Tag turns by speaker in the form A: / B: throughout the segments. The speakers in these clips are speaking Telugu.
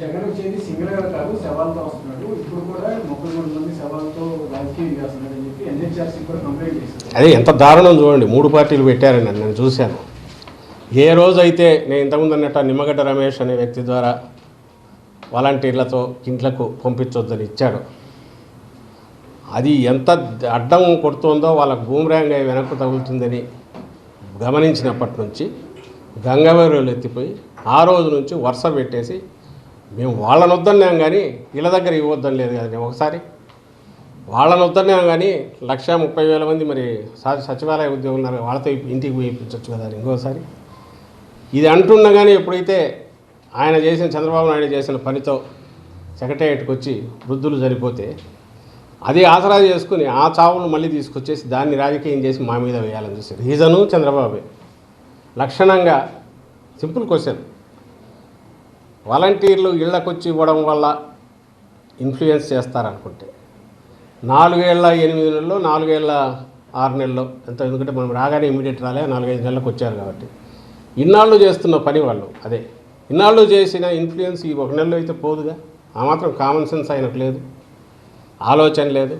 A: జగన్ వచ్చేది సింగిల్గా కాదు సవాల్తో వస్తున్నాడు. ఇప్పుడు కూడా ముప్పై మూడు మంది సవాల్తో రాజకీయం చేస్తున్నాడు అని చెప్పి ఎన్హెచ్ఆర్సీ కూడా కంప్లైంట్ చేశారు.
B: అదే ఎంత దారుణం చూడండి. మూడు పార్టీలు పెట్టారని నేను చూశాను. ఏ రోజైతే నేను ఇంతకుముందు అన్నట్టు నిమ్మగడ్డ రమేష్ అనే వ్యక్తి ద్వారా వాలంటీర్లతో ఇంట్లకు పంపించొద్దని ఇచ్చాడు. అది ఎంత అడ్డం కొడుతుందో వాళ్ళకు బూమరాంగ్ అయి వెనక్కు తగులుతుందని గమనించినప్పటి నుంచి గంగవరులు ఎత్తిపోయి ఆ రోజు నుంచి వరుస పెట్టేసి మేము వాళ్ళని వద్దన్నాం కానీ వీళ్ళ దగ్గర ఇవ్వద్దని లేదు కదా ఒకసారి. వాళ్ళని వద్దన్నాం కానీ లక్ష ముప్పై వేల మంది మరి సచివాలయ ఉద్యోగులు ఉన్నారు వాళ్ళతో ఇంటికి పోయి ఇప్పించవచ్చు కదా ఇంకోసారి. ఇది అంటున్నా కానీ ఎప్పుడైతే ఆయన చేసిన చంద్రబాబు నాయుడు చేసిన పనితో సెక్రటేరియట్కి వచ్చి వృద్ధులు చనిపోతే అది ఆసరా చేసుకుని ఆ చావును మళ్ళీ తీసుకొచ్చేసి దాన్ని రాజకీయం చేసి మా మీద వేయాలని చూసి రీజను చంద్రబాబే. లక్షణంగా సింపుల్ క్వశ్చన్. వాలంటీర్లు ఇళ్ళకొచ్చి ఇవ్వడం వల్ల ఇన్ఫ్లుయెన్స్ చేస్తారనుకుంటే నాలుగేళ్ళ ఎనిమిది నెలల్లో నాలుగేళ్ళ ఆరు నెలల్లో ఎంత ఎందుకంటే మనం రాగానే ఇమీడియట్ రాలే నాలుగైదు నెలలకు వచ్చారు కాబట్టి. ఇన్నాళ్ళు చేస్తున్న పని వాళ్ళు అదే. ఇన్నాళ్ళు చేసిన ఇన్ఫ్లుయెన్స్ ఈ ఒక నెలలో అయితే పోదుగా? ఆ మాత్రం కామన్ సెన్స్ ఆయనకు లేదు. ఆలోచన లేదు.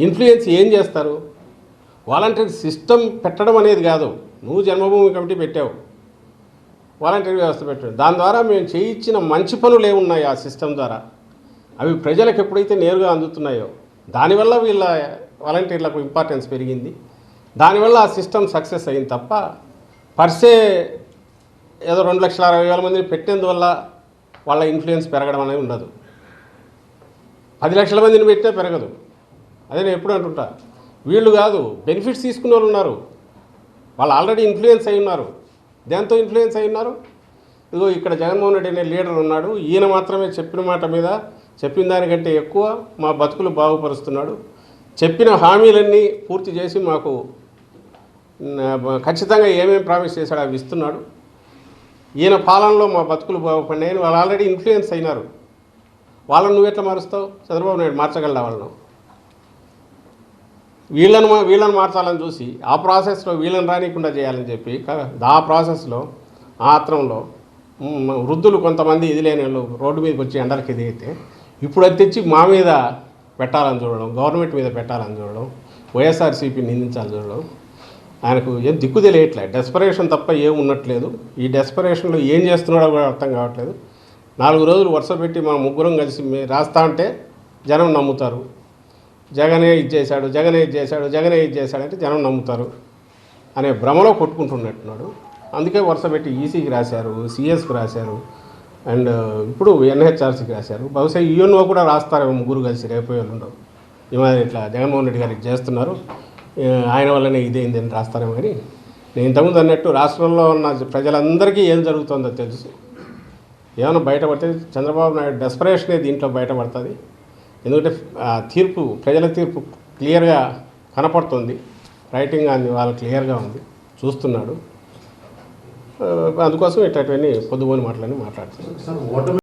B: ఇన్ఫ్లుయెన్స్ ఏం చేస్తారు? వాలంటీర్ సిస్టమ్ పెట్టడం అనేది కాదు. నువ్వు జన్మభూమి కమిటీ పెట్టావు. వాలంటీర్ వ్యవస్థ పెట్టాడు. దాని ద్వారా మేము చేయించిన మంచి పనులు ఏమున్నాయి ఆ సిస్టమ్ ద్వారా? అవి ప్రజలకు ఎప్పుడైతే నేరుగా అందుతున్నాయో దానివల్ల వీళ్ళ వాలంటీర్లకు ఇంపార్టెన్స్ పెరిగింది. దానివల్ల ఆ సిస్టమ్ సక్సెస్ అయింది తప్ప పర్సే ఏదో రెండు లక్షల అరవై వేల మందిని పెట్టేందువల్ల వాళ్ళ ఇన్ఫ్లుయెన్స్ పెరగడం అనేది ఉండదు. పది లక్షల మందిని పెట్టినా పెరగదు. అదే నేను ఎప్పుడు అంటుంటా వీళ్ళు కాదు బెనిఫిట్స్ తీసుకునే వాళ్ళు ఉన్నారు. వాళ్ళు ఆల్రెడీ ఇన్ఫ్లుయెన్స్ అయి ఉన్నారు. దేంతో ఇన్ఫ్లుయెన్స్ అయి ఉన్నారు? ఇదిగో ఇక్కడ జగన్మోహన్ రెడ్డి అనే లీడర్ ఉన్నాడు. ఈయన మాత్రమే చెప్పిన మాట మీద చెప్పిన దానికంటే ఎక్కువ మా బతుకులు బాగుపరుస్తున్నాడు. చెప్పిన హామీలన్నీ పూర్తి చేసి మాకు ఖచ్చితంగా ఏమేమి ప్రామిస్ చేశాడు అవి ఇస్తున్నాడు. ఈయన పాలనలో మా బతుకులు బాగుపడినాయని వాళ్ళు ఆల్రెడీ ఇన్ఫ్లుయెన్స్ అయినారు. వాళ్ళని నువ్వు ఎట్లా మారుస్తావు? చంద్రబాబు నాయుడు మార్చగలరా వాళ్ళను? వీళ్ళను మా- వీళ్ళని మార్చాలని చూసి ఆ ప్రాసెస్లో వీళ్ళని రానికుండా చేయాలని చెప్పి ఆ ప్రాసెస్లో ఆ ఆత్రంలో వృద్ధులు కొంతమంది ఇది లేని వాళ్ళు రోడ్డు మీదకి వచ్చి ఎండలకి ఎదిగితే ఇప్పుడు అది తెచ్చి మా మీద పెట్టాలని చూడడం గవర్నమెంట్ మీద పెట్టాలని చూడడం వైఎస్ఆర్సీపీ నిందించాలని చూడడం ఆయనకు ఏం దిక్కు తెలియట్లేదు. డెస్పరేషన్ తప్ప ఏం ఉండట్లేదు. ఈ డెస్పరేషన్లో ఏం చేస్తున్నాడో కూడా అర్థం కావట్లేదు. నాలుగు రోజులు వరుస పెట్టి మనం ముగ్గురం కలిసి రాస్తా ఉంటే జనం నమ్ముతారు. జగనే ఇది చేశాడు జగనే ఇది చేశాడు జగనే ఇది చేశాడంటే జనం నమ్ముతారు అనే భ్రమలో కొట్టుకుంటున్నట్టున్నాడు. అందుకే వరుస పెట్టి ఈసీకి రాశారు సిఎస్కి రాశారు అండ్ ఇప్పుడు ఎన్హెచ్ఆర్సీకి రాశారు. బహుశా యూఎన్ఓ కూడా రాస్తారేమో ముగ్గురు కలిసి రేపు ఉండవు ఈ మాదిరి ఇట్లా జగన్మోహన్ రెడ్డి గారికి చేస్తున్నారు. ఆయన వల్లనే ఇదేంది అని రాస్తారేమో కానీ నేను ఇంతకుముందు అన్నట్టు రాష్ట్రంలో ఉన్న ప్రజలందరికీ ఏం జరుగుతుందో తెలుసు. ఏమైనా బయటపడితే చంద్రబాబు నాయుడు డెస్పరేషనే దీంట్లో బయటపడుతుంది. ఎందుకంటే ఆ తీర్పు ప్రజల తీర్పు క్లియర్గా కనపడుతుంది. రైటింగ్ అని వాళ్ళు క్లియర్గా ఉంది. చూస్తున్నాడు. అందుకోసం ఇట్లాంటివన్నీ పొద్దుబోని మాటలని మాట్లాడుతున్నాడు